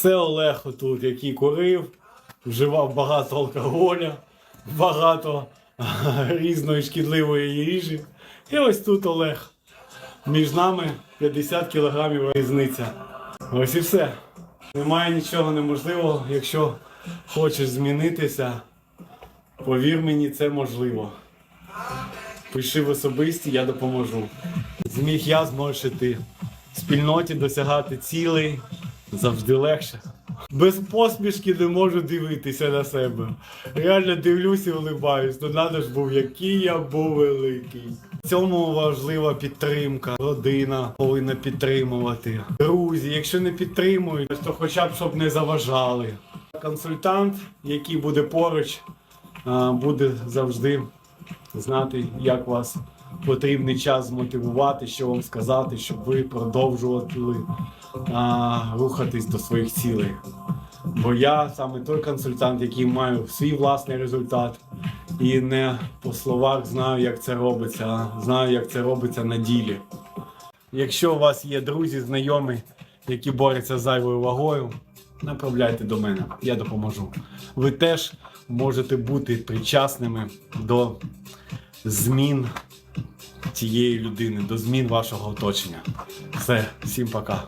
Це Олег тут, який курив, вживав багато алкоголя, багато різної шкідливої їжі. І ось тут Олег. Між нами 50 кілограмів різниця. Ось і все. Немає нічого неможливого, якщо хочеш змінитися. Повір мені, це можливо. Пиши в особисті, я допоможу. Зміг я, зможеш і ти. В спільноті досягати цілей завжди легше. Без посмішки не можу дивитися на себе. Реально дивлюся і улибаюсь. Ну надо ж був, який я був великий. Цьому важлива підтримка. Родина повинна підтримувати. Друзі, якщо не підтримують, то хоча б щоб не заважали. Консультант, який буде поруч, буде завжди знати, як вас потрібний час змотивувати, що вам сказати, щоб ви продовжували а, рухатись до своїх цілей. Бо я саме той консультант, який маю свій власний результат, і не по словах знаю, як це робиться, а знаю, як це робиться на ділі. Якщо у вас є друзі, знайомі, які борються з зайвою вагою, направляйте до мене, я допоможу. Ви теж можете бути причасними до змін цієї людини, до змін вашого оточення. Все, всім пока.